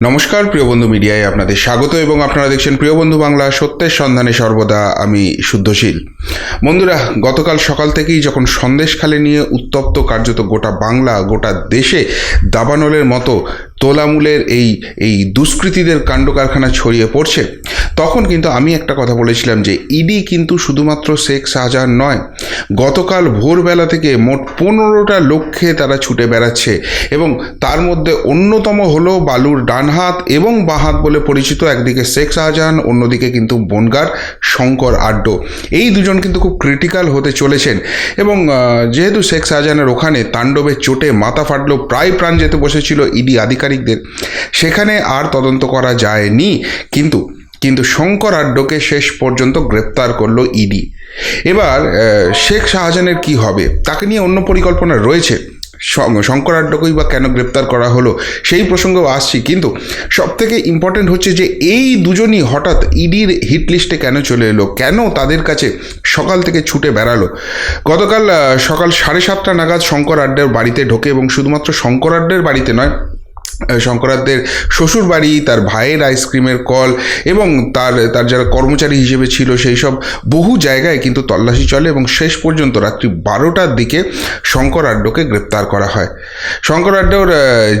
নমস্কার, প্রিয় বন্ধু মিডিয়ায় আপনাদের স্বাগত এবং আপনারা দেখছেন প্রিয় বন্ধু বাংলা, সত্যের সন্ধানে সর্বদা আমি শুদ্ধশীল। বন্ধুরা, গতকাল সকাল থেকেই যখন সন্দেশখালে নিয়ে উত্তপ্ত কার্যত গোটা বাংলা, গোটা দেশে দাবানলের মতো তোলামূলের এই এই দুষ্কৃতীদের কাণ্ড কারখানা ছড়িয়ে পড়ছে, তখন কিন্তু আমি একটা কথা বলেছিলাম যে ইডি কিন্তু শুধুমাত্র শেখ শাহজাহান নয়, গতকাল ভোরবেলা থেকে মোট পনেরোটা লক্ষ্যে তারা ছুটে বেড়াচ্ছে এবং তার মধ্যে অন্যতম হলো বালুর ডানহাত এবং বাহাত বলে পরিচিত একদিকে শেখ শাহজাহান, অন্যদিকে কিন্তু বনগার শঙ্কর আড্ডো। এই দুজন কিন্তু খুব ক্রিটিক্যাল হতে চলেছেন এবং যেহেতু শেখ শাহজাহানের ওখানে তাণ্ডবের চোটে মাথা ফাটলো, প্রায় প্রাণ যেতে বসেছিল ইডি আধিকারিকদের, সেখানে আর তদন্ত করা যায়নি। কিন্তু কিন্তু শঙ্কর আড্ডকে শেষ পর্যন্ত গ্রেপ্তার করল ইডি। এবার শেখ শাহজাহানের কি হবে? তাকে নিয়ে অন্য পরিকল্পনা রয়েছে। শং- শঙ্কর আড্ডকেই বা কেন গ্রেপ্তার করা হলো সেই প্রসঙ্গেও আসছি। কিন্তু সব থেকে ইম্পর্টেন্ট হচ্ছে যে এই দুজনই হঠাৎ ইডির হিট লিস্টে কেন চলে এলো? কেন তাদের কাছে সকাল থেকে ছুটে বেড়ালো? গতকাল সকাল সাড়ে সাতটা নাগাদ শঙ্কর আড্ডার বাড়িতে ঢোকে এবং শুধুমাত্র শঙ্কর আড্ডার বাড়িতে নয় শঙ্করারদের শ্বশুর বাড়ি তার ভাইয়ের আইসক্রিমের কল এবং তার তার যারা কর্মচারী হিসেবে ছিল সেই সব বহু জায়গায় কিন্তু তল্লাশি চলে এবং শেষ পর্যন্ত রাত্রি বারোটার দিকে শঙ্কর আড্ডকে গ্রেপ্তার করা হয়। শঙ্কর আড্ডর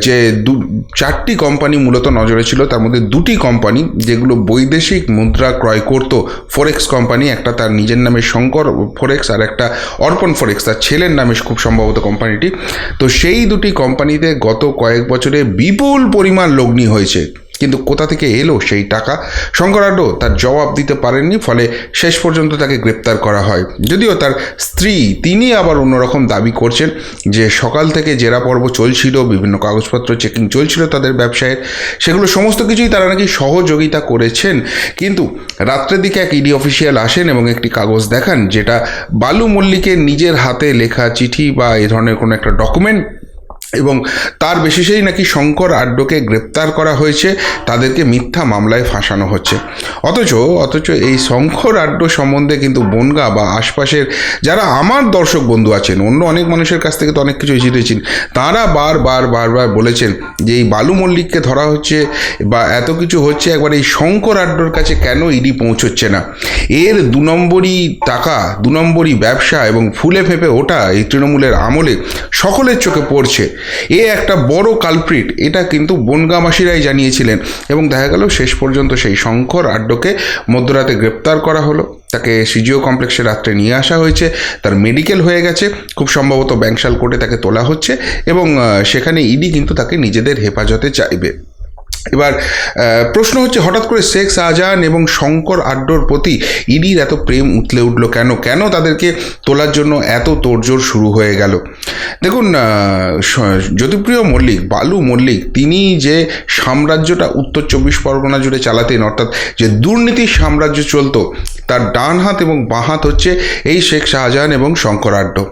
যে দু, চারটি কোম্পানি মূলত নজরে ছিল, তার মধ্যে দুটি কোম্পানি যেগুলো বৈদেশিক মুদ্রা ক্রয় করত ফরেক্স কোম্পানি একটা তার নিজের নামে শঙ্কর ফরেক্স আর একটা অর্পণ ফরেক্স তার ছেলের নামে খুব সম্ভবত কোম্পানিটি তো সেই দুটি কোম্পানিতে গত কয়েক বছরে বিপুল পরিমাণ লগ্নি হয়েছে। কিন্তু কোথা থেকে এলো সেই টাকা? শঙ্করাড্ড তার জবাব দিতে পারেননি, ফলে শেষ পর্যন্ত তাকে গ্রেপ্তার করা হয়। যদিও তার স্ত্রী তিনি আবার অন্যরকম দাবি করছেন যে সকাল থেকে জেরা পর্ব চলছিল, বিভিন্ন কাগজপত্র চেকিং চলছিল তাদের ব্যবসায়ের। সেগুলো সমস্ত কিছুই তারা নাকি সহযোগিতা করেছেন। কিন্তু রাত্রের দিকে এক ইডি অফিসিয়াল আসেন এবং একটি কাগজ দেখান, যেটা বালু মল্লিকের নিজের হাতে লেখা চিঠি বা এ ধরনের কোনো একটা ডকুমেন্ট এবং তার বিশেষেই নাকি শঙ্কর আড্ডকে গ্রেপ্তার করা হয়েছে, তাদেরকে মিথ্যা মামলায় ফাঁসানো হচ্ছে। অথচ অথচ এই শঙ্কর আড্ড সম্বন্ধে কিন্তু বনগা বা আশপাশের যারা আমার দর্শক বন্ধু আছেন, অন্য অনেক মানুষের কাছ থেকে তো অনেক কিছু জিতেছেন তারা বারবার বারবার বলেছেন যে এই বালু মল্লিককে ধরা হচ্ছে বা এত কিছু হচ্ছে, একবার এই শঙ্কর আড্ডর কাছে কেন ইডি পৌঁছচ্ছে না? এর দু নম্বরই টাকা, দু নম্বরই ব্যবসা এবং ফুলে ফেপে ওঠা এই তৃণমূলের আমলে সকলের চোখে পড়ছে। এ একটা বড় কালপ্রিট এটা কিন্তু বনগামাসীরাই জানিয়েছিলেন। এবং দেখা গেল শেষ পর্যন্ত সেই শঙ্কর আড্ডকে মধ্যরাতে গ্রেপ্তার করা হলো। তাকে সিজিও কমপ্লেক্সে রাত্রে নিয়ে আসা হয়েছে। তার মেডিকেল হয়ে গেছে। খুব সম্ভবত ব্যাংশাল কোর্টে তাকে তোলা হচ্ছে। এবং সেখানে ইডি কিন্তু তাকে নিজেদের হেফাজতে চাইবে। এবার প্রশ্ন হচ্ছে, হঠাৎ করে শেখ শাহজাহান এবং শঙ্কর আড্ডোর প্রতি ইডির এত প্রেম উতলে উঠল কেন? কেন তাদেরকে তোলার জন্য এত তোড়জোড় শুরু হয়ে গেল? দেখুন জ্যোতিপ্রিয় মল্লিক, বালু মল্লিক, তিনি যে সাম্রাজ্যটা উত্তর চব্বিশ পরগনা জুড়ে চালাতেন, অর্থাৎ যে দুর্নীতির সাম্রাজ্য চলত, তার ডান হাত এবং বাঁ হাত হচ্ছে এই শেখ শাহজাহান এবং শঙ্কর আড্ডো।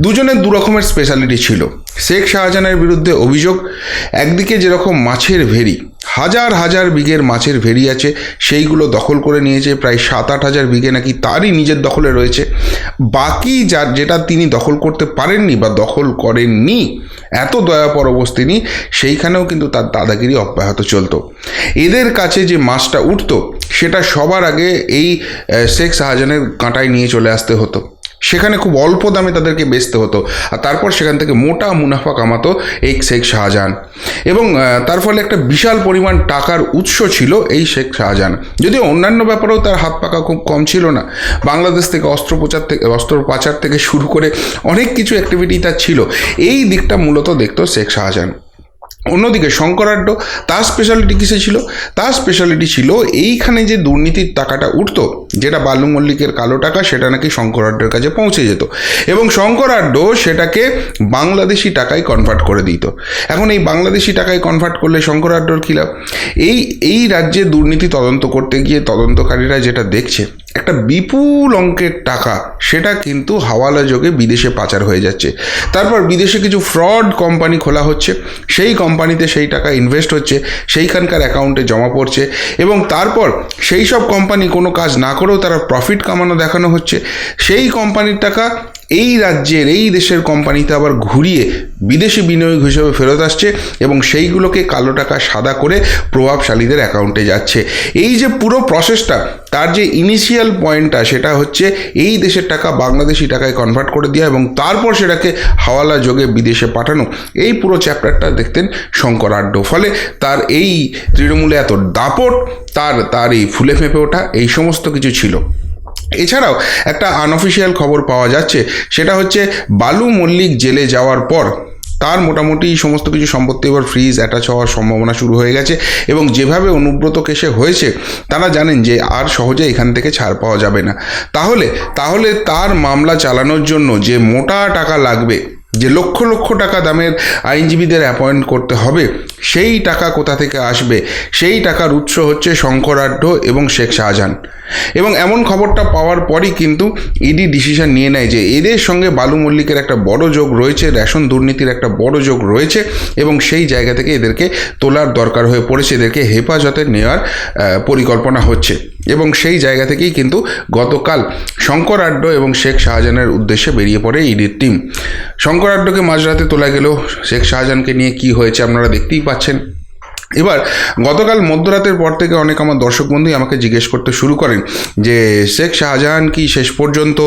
দুজনের দু রকমের স্পেশালিটি ছিল। শেখ শাহজাহানের বিরুদ্ধে অভিযোগ, একদিকে যেরকম মাছের ভেরি হাজার হাজার বিঘের মাছের ভেরি আছে, সেইগুলো দখল করে নিয়েছে, প্রায় সাত আট হাজার বিঘে নাকি তারই নিজের দখলে রয়েছে। বাকি যার, যেটা তিনি দখল করতে পারেননি বা দখল করেননি, এত দয়াপর অবস্থিনী সেইখানেও কিন্তু তার দাদাগিরি অব্যাহত চলতো। এদের কাছে যে মাছটা উঠতো, সেটা সবার আগে এই শেখ শাহজাহানের কাঁটায় নিয়ে চলে আসতে হতো। সেখানে খুব অল্প দামে তাদেরকে বেচতে হতো। আর তারপর সেখান থেকে মোটা মুনাফা কামাতো এই শেখ শাহজাহান। এবং তার ফলে একটা বিশাল পরিমাণ টাকার উৎস ছিল এই শেখ শাহজাহান। যদিও অন্যান্য ব্যাপারেও তার হাত পাকা খুব কম ছিল না। বাংলাদেশ থেকে অস্ত্র প্রচার থেকে অস্ত্র পাচার থেকে শুরু করে অনেক কিছু অ্যাক্টিভিটি তার ছিল। এই দিকটা মূলত দেখত শেখ শাহজাহান। অন্যদিকে শঙ্করাড্ড তার স্পেশালিটি কিসে ছিল? তার স্পেশালিটি ছিল এইখানে যে দুর্নীতির টাকাটা উঠতো, যেটা বালু মল্লিকের কালো টাকা, সেটা নাকি শঙ্করাড্ডের কাছে পৌঁছে যেত। এবং শঙ্করাড্ড সেটাকে বাংলাদেশি টাকায় কনভার্ট করে দিত। এখন এই বাংলাদেশি টাকায় কনভার্ট করলে শঙ্করাড্ডর কী লাভ? এই এই রাজ্যে দুর্নীতি তদন্ত করতে গিয়ে তদন্তকারীরা যেটা দেখছে একটা বিপুল অঙ্কের টাকা, সেটা কিন্তু হাওয়ালা যোগে বিদেশে পাচার হয়ে যাচ্ছে। তারপর বিদেশে কিছু ফ্রড কোম্পানি খোলা হচ্ছে, সেই কোম্পানিতে সেই টাকা ইনভেস্ট হচ্ছে, সেইখানকার অ্যাকাউন্টে জমা পড়ছে এবং তারপর সেই সব কোম্পানি কোনো কাজ না করেও তারা প্রফিট কামানো দেখানো হচ্ছে। সেই কোম্পানির টাকা এই রাজ্যের, এই দেশের কোম্পানিতে আবার ঘুরিয়ে বিদেশি বিনিয়োগ হিসেবে ফেরত আসছে এবং সেইগুলোকে কালো টাকা সাদা করে প্রভাবশালীদের অ্যাকাউন্টে যাচ্ছে। এই যে পুরো প্রসেসটা তার যে ইনিশিয়াল পয়েন্টটা সেটা হচ্ছে এই দেশের টাকা বাংলাদেশি টাকায় কনভার্ট করে দেওয়া এবং তারপর সেটাকে হাওয়ালা যোগে বিদেশে পাঠানো। এই পুরো চ্যাপ্টারটা দেখতেন শঙ্কর আড্ড ফলে তার এই তৃণমূলে এত দাপট, তার তার এই ফুলে ফেঁপে ওঠা, এই সমস্ত কিছু ছিল। এছাড়াও একটা আনঅফিসিয়াল খবর পাওয়া যাচ্ছে, সেটা হচ্ছে বালু মল্লিক জেলে যাওয়ার পর তার মোটামুটি সমস্ত কিছু সম্পত্তি এবার ফ্রিজ অ্যাটাচ হওয়ার সম্ভাবনা শুরু হয়ে গেছে এবং যেভাবে অনুব্রত কেসে হয়েছে, তারা জানেন যে আর সহজে এখান থেকে ছাড় পাওয়া যাবে না। তাহলে তাহলে তার মামলা চালানোর জন্য যে মোটা টাকা লাগবে যে লক্ষ লক্ষ টাকা দামের আইনজীবীদের অ্যাপয়েন্ট করতে হবে, সেই টাকা কোথা থেকে আসবে? সেই টাকার উৎস হচ্ছে শঙ্করাঢ্য এবং শেখ শাহজাহান। এবং এমন খবরটা পাওয়ার পরই কিন্তু ইডি ডিসিশন নিয়ে নেয় যে এদের সঙ্গে বালু মল্লিকের একটা বড় যোগ রয়েছে, রেশন দুর্নীতির একটা বড় যোগ রয়েছে এবং সেই জায়গা থেকে এদেরকে তোলার দরকার হয়ে পড়েছে, এদেরকে হেফাজতে নেওয়ার পরিকল্পনা হচ্ছে। এবং সেই জায়গা থেকেই কিন্তু গতকাল শঙ্কর আড্ড এবং শেখ শাহজাহানের উদ্দেশ্যে বেরিয়ে পড়ে ইডির টিম শঙ্কর আড্ডকে মাঝরাতে তোলা গেল শেখ শাহজাহানকে নিয়ে কি হয়েছে আপনারা দেখতেই পাচ্ছেন। এবার, গতকাল মধ্যরাতের পর থেকে অনেক আমার দর্শক বন্ধুই আমাকে জিজ্ঞেস করতে শুরু করেন যে, শেখ শাহজাহান কি শেষ পর্যন্ত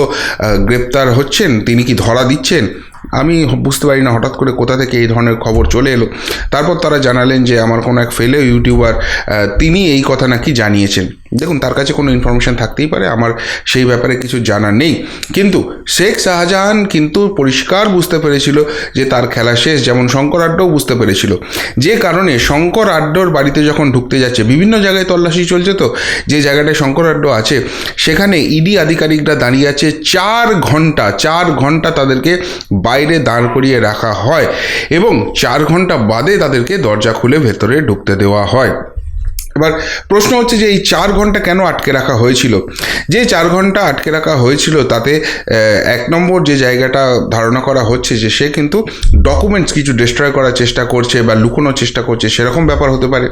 গ্রেপ্তার হচ্ছেন? তিনি কি ধরা দিচ্ছেন? আমি বুঝতে পারি না, হঠাৎ করে কোথা থেকে এই ধরনের খবর চলে এলো। তারপর তারা জানালেন যে, আমার কোনো এক ফেলে ইউটিউবার তিনি এই কথা নাকি জানিয়েছেন। দেখুন, তার কাছে কোনো ইনফরমেশন থাকতেই পারে, আমার সেই ব্যাপারে কিছু জানা নেই। কিন্তু শেখ শাহজাহান কিন্তু পরিষ্কার বুঝতে পেরেছিল যে তার খেলা শেষ, যেমন শঙ্কর আড্ডও বুঝতে পেরেছিল। যে কারণে শঙ্কর আড্ডর বাড়িতে যখন ঢুকতে যাচ্ছে, বিভিন্ন জায়গায় তল্লাশি চলছে তো, যে জায়গাটায় শঙ্কর আড্ড আছে, সেখানে ইডি আধিকারিকরা দাঁড়িয়ে আছে চার ঘণ্টা চার ঘণ্টা তাদেরকে বাইরে দাঁড় করিয়ে রাখা হয় এবং চার ঘণ্টা বাদে তাদেরকে দরজা খুলে ভেতরে ঢুকতে দেওয়া হয়। এবার প্রশ্ন হচ্ছে যে এই চার ঘণ্টা কেন আটকে রাখা হয়েছিল? যে চার ঘণ্টা আটকে রাখা হয়েছিল তাতে এক নম্বর যে জায়গাটা ধারণা করা হচ্ছে যে সে কিন্তু ডকুমেন্টস কিছু ডিস্ট্রয় করার চেষ্টা করছে বা লুকোনোর চেষ্টা করছে, সেরকম ব্যাপার হতে পারে।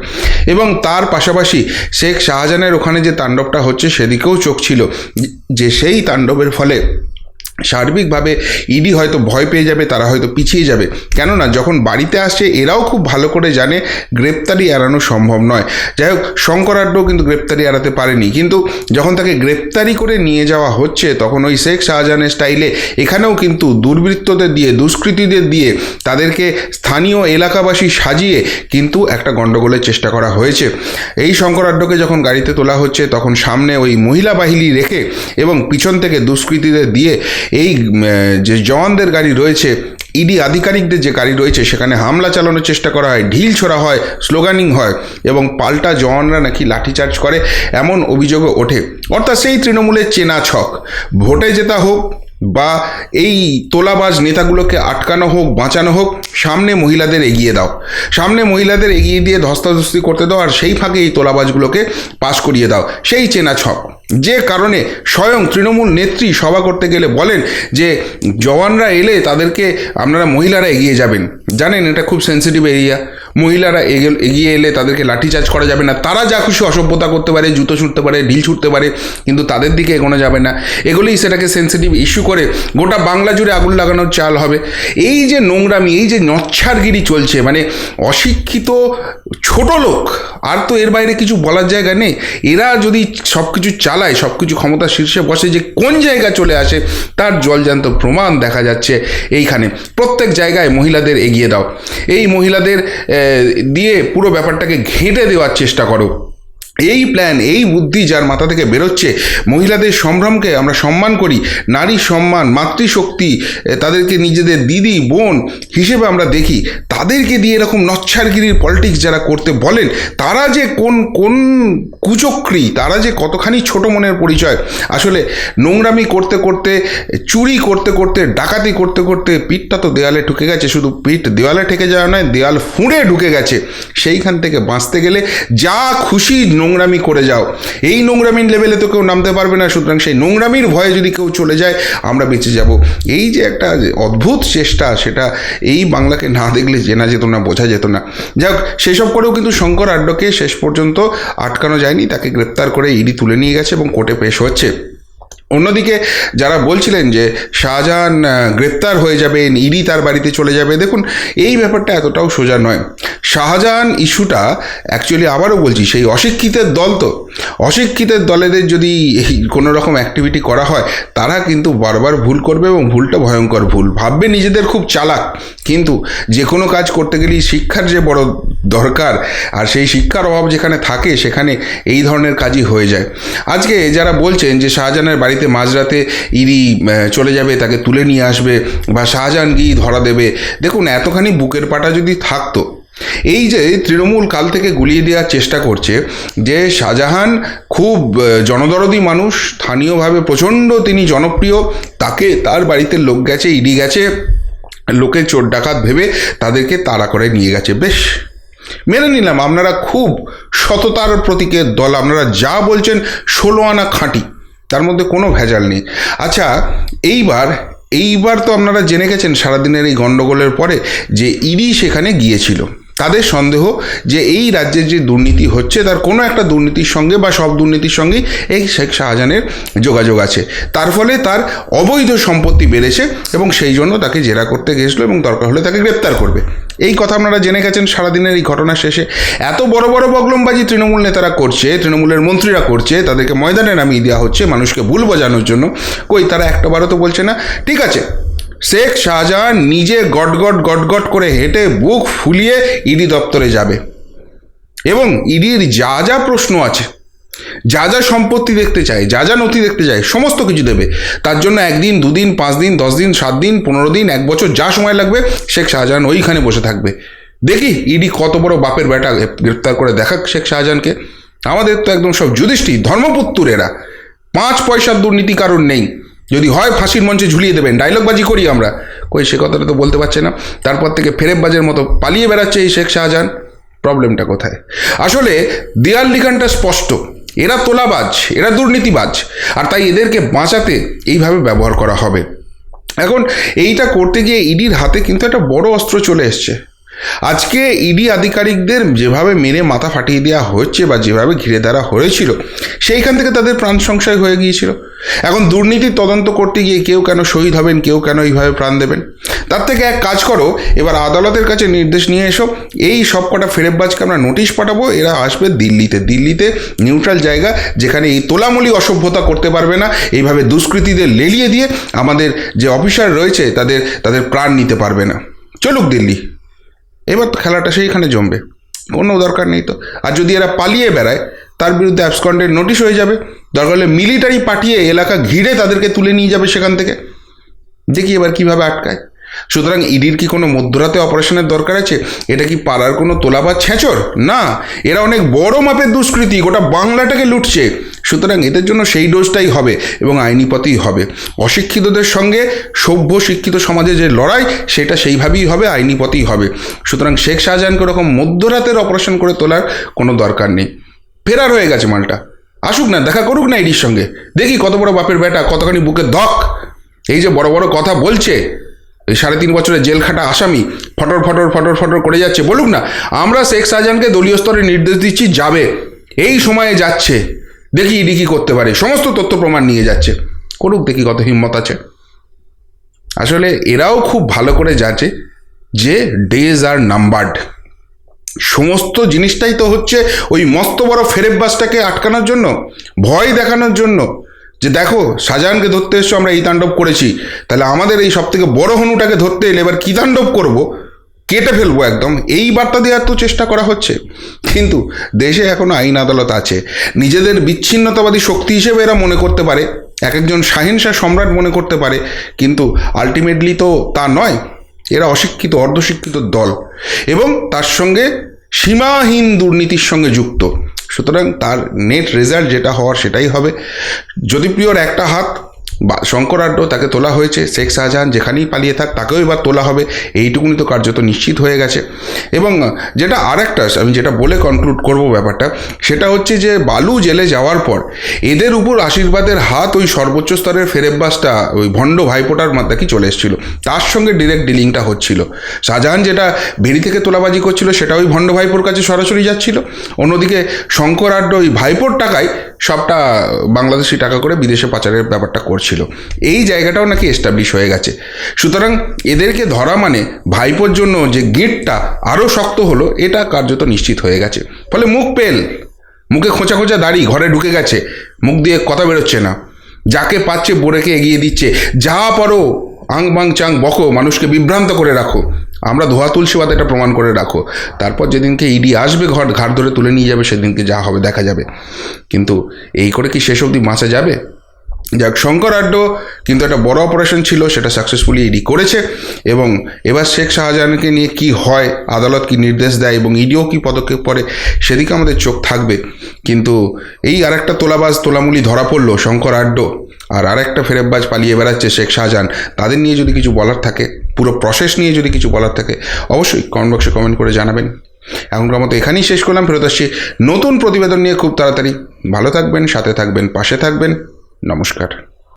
এবং তার পাশাপাশি শেখ শাহজাহানের ওখানে যে তাণ্ডবটা হচ্ছে সেদিকেও চোখ ছিল। যে সেই তাণ্ডবের ফলে সার্বিকভাবে ইডি হয়তো ভয় পেয়ে যাবে, তারা হয়তো পিছিয়ে যাবে। কেননা যখন বাড়িতে আসছে, এরাও খুব ভালো করে জানে গ্রেপ্তারি এড়ানো সম্ভব নয়। যাই হোক শঙ্করাড্ডও কিন্তু গ্রেপ্তারি এড়াতে পারেনি। কিন্তু যখন তাকে গ্রেপ্তারি করে নিয়ে যাওয়া হচ্ছে, তখন ওই শেখ শাহজাহানের স্টাইলে এখানেও কিন্তু দুর্বৃত্তদের দিয়ে, দুষ্কৃতীদের দিয়ে তাদেরকে স্থানীয় এলাকাবাসী সাজিয়ে কিন্তু একটা গণ্ডগোলের চেষ্টা করা হয়েছে। এই শঙ্করাড্ডকে যখন গাড়িতে তোলা হচ্ছে, তখন সামনে ওই মহিলা বাহিনী রেখে এবং পিছন থেকে দুষ্কৃতীদের দিয়ে এই যে জওয়ানদের গাড়ি রয়েছে, ইডি আধিকারিকদের যে গাড়ি রয়েছে, সেখানে হামলা চালানোর চেষ্টা করা হয়, ঢিল ছোড়া হয়, স্লোগানিং হয় এবং পাল্টা জওয়ানরা নাকি লাঠিচার্জ করে, এমন অভিযোগও ওঠে। অর্থাৎ সেই তৃণমূলের চেনা ছক। ভোটে জেতা হোক বা এই তোলাবাজ নেতাগুলোকে আটকানো হোক, বাঁচানো হোক, সামনে মহিলাদের এগিয়ে দাও। সামনে মহিলাদের এগিয়ে দিয়ে ধস্তাধস্তি করতে দাও আর সেই ফাঁকে এই তোলাবাজগুলোকে পাশ করিয়ে দাও। সেই চেনা ছক। যে কারণে স্বয়ং তৃণমূল নেত্রী সভা করতে গেলে বলেন যে জওয়ানরা এলে তাদেরকে আপনারা মহিলারা এগিয়ে যাবেন। জানেন এটা খুব সেন্সিটিভ এরিয়া মহিলারা এগে- এগিয়ে এলে তাদেরকে লাঠিচার্জ করা যাবে না। তারা যা খুশি অসভ্যতা করতে পারে, জুতো ছুটতে পারে, ঢিল ছুটতে পারে, কিন্তু তাদের দিকে এগোনো যাবে না। এগুলোই সেটাকে সেন্সিটিভ ইস্যু করে গোটা বাংলা জুড়ে আগুন লাগানোর চাল হবে। এই যে নোংরামি, এই যে নচ্ছারগিরি চলছে মানে অশিক্ষিত ছোট লোক, আর তো এর বাইরে কিছু বলার জায়গা নেই। এরা যদি সব কিছু চালায় সব কিছু ক্ষমতা শীর্ষে বসে যে কোন জায়গা চলে আসে তার জলজান্ত প্রমাণ দেখা যাচ্ছে এইখানে। প্রত্যেক জায়গায় মহিলাদের এগিয়ে দাও। এই মহিলাদের দিয়ে পুরো ব্যাপারটাকে ঘেঁটে দেওয়ার চেষ্টা করো। এই প্ল্যান এই বুদ্ধি যার মাথা থেকে বেরোচ্ছে, মহিলাদের সম্ভ্রমকে আমরা সম্মান করি, নারী সম্মান, মাতৃশক্তি তাদেরকে নিজেদের দিদি, বোন হিসেবে আমরা দেখি তাদেরকে দিয়ে এরকম নচ্ছারগিরির পলিটিক্স যারা করতে বলেন, তারা যে কোন কোন কুচক্রী, তারা যে কতখানি ছোট মনের পরিচয়। আসলে নোংরামি করতে করতে, চুরি করতে করতে, ডাকাতি করতে করতে পিঠটা তো দেওয়ালে ঠুকে গেছে, শুধু পিঠ দেওয়ালে ঠেকে যাওয়া নয় দেওয়াল ফুঁড়ে ঢুকে গেছে। সেইখান থেকে বাঁচতে গেলে যা খুশি নোংরামি করে যাও। এই নোংরামির লেভেলে তো কেউ নামতে পারবে না, সুতরাং সেই নোংরামির ভয়ে যদি কেউ চলে যায়, আমরা বেঁচে যাব। এই যে একটা অদ্ভুত চেষ্টা, সেটা এই বাংলাকে না দেখলে জেনা যেত না বোঝা যেত না। যাক, সেসব করেও কিন্তু শঙ্কর আড্ডকে শেষ পর্যন্ত আটকানো যায়নি, তাকে গ্রেপ্তার করে ইডি তুলে নিয়ে গেছে এবং কোর্টে পেশ হচ্ছে। অন্যদিকে যারা বলছিলেন যে শাহজাহান গ্রেপ্তার হয়ে যাবেন ইডি তার বাড়িতে চলে যাবে, দেখুন, এই ব্যাপারটা এতটাও সোজা নয়। শাহজাহান ইস্যুটা অ্যাকচুয়ালি আবারও বলছি, সেই অশিক্ষিতের দল তো। অশিক্ষিতের দলেদের যদি কোনো রকম অ্যাক্টিভিটি করা হয়, তারা কিন্তু বারবার ভুল করবে এবং ভুলটা ভয়ঙ্কর ভুল। ভাববে নিজেদের খুব চালাক, কিন্তু যে কোনো কাজ করতে গেলেই শিক্ষার যে বড় দরকার, আর সেই শিক্ষার অভাব যেখানে থাকে, সেখানে এই ধরনের কাজই হয়ে যায়। আজকে যারা বলছেন যে শাহজাহানের বাড়িতে মাঝরাতে ইরি চলে যাবে, তাকে তুলে নিয়ে আসবে বা শাহজাহান গিয়ে ধরা দেবে। দেখুন, এতখানি বুকের পাটা যদি থাকতো, এই যে তৃণমূল কাল থেকে গুলিয়ে দেওয়ার চেষ্টা করছে যে শাহজাহান খুব জনদরদি মানুষ, স্থানীয়ভাবে প্রচণ্ড তিনি জনপ্রিয়, তাকে তার বাড়িতে লোক গেছে, ইডি গেছে, লোকে চোর ডাকাত ভেবে তাদেরকে তাড়া করে নিয়ে গেছে। বেশ, মেনে নিলাম, আপনারা খুব সততার প্রতীকের দল, আপনারা যা বলছেন, ষোলো আনা খাঁটি। তার মধ্যে কোনো ভেজাল নেই। আচ্ছা এইবার এইবার তো আপনারা জেনে গেছেন সারাদিনের এই গণ্ডগোলের পরে যে ইডি সেখানে গিয়েছিল। তাদের সন্দেহ যে এই রাজ্যের যে দুর্নীতি হচ্ছে, তার কোনো একটা দুর্নীতির সঙ্গে বা সব দুর্নীতির সঙ্গেই এই শেখ শাহজাহানের যোগাযোগ আছে। তার ফলে তার অবৈধ সম্পত্তি বেড়েছে এবং সেই জন্য তাকে জেরা করতে গেছিল এবং দরকার হলে তাকে গ্রেপ্তার করবে। এই কথা আপনারা জেনে গেছেন সারাদিনের এই ঘটনা শেষে। এত বড় বড় বগলমবাজি তৃণমূল নেতারা করছে, তৃণমূলের মন্ত্রীরা করছে, তাদেরকে ময়দানে নামিয়ে দেওয়া হচ্ছে মানুষকে ভুল বোঝানোর জন্য। কই, তারা একটা বারও তো বলছে না। ঠিক আছে শেখ শাহজাহান নিজে গটগট গটগট করে হেঁটে বুক ফুলিয়ে ইডি দপ্তরে যাবে। এবং ইডির যা যা প্রশ্ন আছে, যা যা সম্পত্তি দেখতে চায়, যা যা নথি দেখতে চায়, সমস্ত কিছু দেবে। তার জন্য একদিন, দুদিন পাঁচ দিন দশ দিন সাত দিন পনেরো দিন এক বছর যা সময় লাগবে, শেখ শাহজাহান ওইখানে বসে থাকবে। দেখি ইডি কত বড় বাপের বেটা গ্রেপ্তার করে দেখাক শেখ শাহজাহানকে। আমাদের তো একদম সব যুধিষ্ঠি ধর্মপুত্তুর এরা। পাঁচ পয়সার দুর্নীতি কারণ নেই। যদি হয় ফাঁসির মঞ্চে ঝুলিয়ে দেবেন ডায়লগবাজি করি আমরা। কই, সে কথাটা তো বলতে পারছে না। তারপর থেকে ফেরেববাজের মতো পালিয়ে বেড়াচ্ছে এই শেখ শাহজাহান। প্রবলেমটা কোথায়? আসলে, দেয়াল লিখানটা স্পষ্ট। এরা তোলাবাজ, এরা দুর্নীতিবাজ, আর তাই এদেরকে বাঁচাতে এইভাবে ব্যবহার করা হবে। এখন, এইটা করতে গিয়ে ইডির হাতে কিন্তু একটা বড় অস্ত্র চলে এসছে। আজকে ইডি আধিকারিকদের যেভাবে মেরে মাথা ফাটিয়ে দেওয়া হচ্ছে বা যেভাবে ঘিরে ধরা হয়েছিল, সেইখান থেকে তাদের প্রাণ সংশয় হয়ে গিয়েছিল। এখন দুর্নীতির তদন্ত করতে গিয়ে কেউ কেন শহীদ হবেন, কেউ কেন এইভাবে প্রাণ দেবেন? তার থেকে এক কাজ করো, এবার আদালতের কাছে নির্দেশ নিয়ে এসো, এই সব কটা ফেরেববাজকে আমরা নোটিশ পাঠাবো, এরা আসবে দিল্লিতে। দিল্লিতে নিউট্রাল জায়গা, যেখানে এই তোলামূলি অসভ্যতা করতে পারবে না, এইভাবে দুষ্কৃতীদের লেলিয়ে দিয়ে আমাদের যে অফিসার রয়েছে, তাদের তাদের প্রাণ নিতে পারবে না। চলুক দিল্লি। এবার খেলাটা সেইখানে জমবে। কোনো দরকার নেই তো। আর যদি এরা পালিয়ে বেড়ায়, তার বিরুদ্ধে অ্যাবসকন্ডের নোটিশ হয়ে যাবে। দরকার হলে মিলিটারি পাঠিয়ে এলাকা ঘিরে তাদেরকে তুলে নিয়ে যাবে সেখান থেকে। দেখি এবার কীভাবে আটকায়। সুতরাং ইডির কি কোনো মধ্যরাতে অপারেশনের দরকার আছে? এটা কি পাড়ার কোনো তোলা বা ছেঁচর না, এরা অনেক বড় মাপের দুষ্কৃতী, গোটা বাংলাটাকে লুটছে। সুতরাং এদের জন্য সেই ডোজটাই হবে এবং আইনি পথেই হবে। অশিক্ষিতদের সঙ্গে সভ্য শিক্ষিত সমাজে যে লড়াই, সেটা সেইভাবেই হবে, আইনি পথেই হবে। সুতরাং শেখ শাহজাহানকে ওরকম মধ্যরাতের অপারেশন করে তোলার কোনো দরকার নেই। ফেরার হয়ে গেছে মালটা। আসুক না, দেখা করুক না ইডির সঙ্গে। দেখি কত বড় বাপের বেটা, কতখানি বুকে ধক। এই যে বড় বড় কথা বলছে, এই সাড়ে তিন বছরের জেল খাটা আসামি, ফটর ফটর ফটর ফটর করে যাচ্ছে। বলুক না, আমরা শেখ শাহজাহানকে দলীয় স্তরে নির্দেশ দিচ্ছি, যাবে। এই সময়ে যাচ্ছে। দেখি ইডি কি করতে পারে। সমস্ত তথ্য প্রমাণ নিয়ে যাচ্ছে। করুক, দেখি কত হিম্মত আছে। আসলে এরাও খুব ভালো করে যাচ্ছে যে ডেজ আর নাম্বার্ড সমস্ত জিনিসটাই তো হচ্ছে ওই মস্ত বড় ফেরেববাসটাকে আটকানোর জন্য, ভয় দেখানোর জন্য। যে দেখো, শাহজাহানকে ধরতে এসছো আমরা এই তাণ্ডব করেছি। তাহলে আমাদের এই সব থেকে বড় হনুটাকে ধরতে এলে এবার কী তাণ্ডব করব? কেটে ফেলব একদম। এই বার্তা দেওয়ার তো চেষ্টা করা হচ্ছে। কিন্তু দেশে এখনও আইন আদালত আছে। নিজেদের বিচ্ছিন্নতাবাদী শক্তি হিসেবে এরা মনে করতে পারে। এক একজন শাহিনশাহ সম্রাট মনে করতে পারে। কিন্তু আলটিমেটলি তো তা নয়। এরা অশিক্ষিত, অর্ধশিক্ষিত দল এবং তার সঙ্গে সীমাহীন দুর্নীতির সঙ্গে যুক্ত। সুতরাং তার নেট রেজাল্ট যেটা হওয়ার সেটাই হবে। জ্যোতিপ্রিয়র একটা হাত বা শঙ্করাড্ড তাকে তোলা হয়েছে, শেখ শাহজাহান যেখানেই পালিয়ে থাক তাকেও এবার তোলা হবে। এইটুকুনি তো কার্যত নিশ্চিত হয়ে গেছে। এবং যেটা আর একটা আমি যেটা বলে কনক্লুড করব ব্যাপারটা, সেটা হচ্ছে যে বালু জেলে যাওয়ার পর এদের উপর আশীর্বাদের হাত ওই সর্বোচ্চ স্তরের ফেরেববাসটা, ওই ভণ্ড ভাইপোটার মাত্রাকি চলে এসেছিল। তার সঙ্গে ডিরেক্ট ডিলিংটা হচ্ছিল। শাহজাহান যেটা বেরি থেকে তোলাবাজি করছিল, সেটা ওই ভণ্ড ভাইপোর কাছে সরাসরি যাচ্ছিল। অন্যদিকে শঙ্কর আড্ড ওই ভাইপোর টাকায় সবটা বাংলাদেশি টাকা করে বিদেশে পাচারের ব্যাপারটা করছিল। এই জায়গাটাও নাকি এস্টাবলিশ হয়ে গেছে। সুতরাং এদেরকে ধরা মানে ভাইপোর জন্য যে গেটটা আরও শক্ত হলো, এটা কার্যত নিশ্চিত হয়ে গেছে। ফলে মুখ পেল। মুখে খোঁচা খোঁচা দাড়ি ঘরে ঢুকে গেছে। মুখ দিয়ে কথা বেরোচ্ছে না। যাকে পাচ্ছে বোরেকে এগিয়ে দিচ্ছে। যা পারো আং বাং চাং বকো, মানুষকে বিভ্রান্ত করে রাখো। আমরা ধোয়া তুলসী বাদ এটা প্রমাণ করে রাখো। তারপর যেদিনকে ইডি আসবে ঘর, ঘাট ধরে তুলে নিয়ে যাবে, সেদিনকে যা হবে দেখা যাবে। কিন্তু এই করে কি শেষ অবধি বাঁচা যাবে? যাক শঙ্কর আড্ড কিন্তু একটা বড় অপারেশন ছিল, সেটা সাকসেসফুলি ইডি করেছে এবং এবার শেখ শাহজাহানকে নিয়ে কি হয়, আদালত কি নির্দেশ দেয় এবং ইডিও কি পদক্ষেপ পড়ে সেদিকে আমাদের চোখ থাকবে। কিন্তু এই আরেকটা তোলাবাজ, তোলামুলি ধরা পড়ল শঙ্কর আড্ড আর আরেকটা ফেরেববাজ পালিয়ে বেড়াচ্ছে শেখ শাহজাহান। তাদের নিয়ে যদি কিছু বলার থাকে, পুরো প্রসেস নিয়ে যদি কিছু বলার থাকে, অবশ্যই কমেন্ট বক্সে কমেন্ট করে জানাবেন। এখনকার মতো এখানেই শেষ করলাম, ফেরত আসছি নতুন প্রতিবেদন নিয়ে খুব তাড়াতাড়ি। ভালো থাকবেন, সাথে থাকবেন, পাশে থাকবেন। নমস্কার।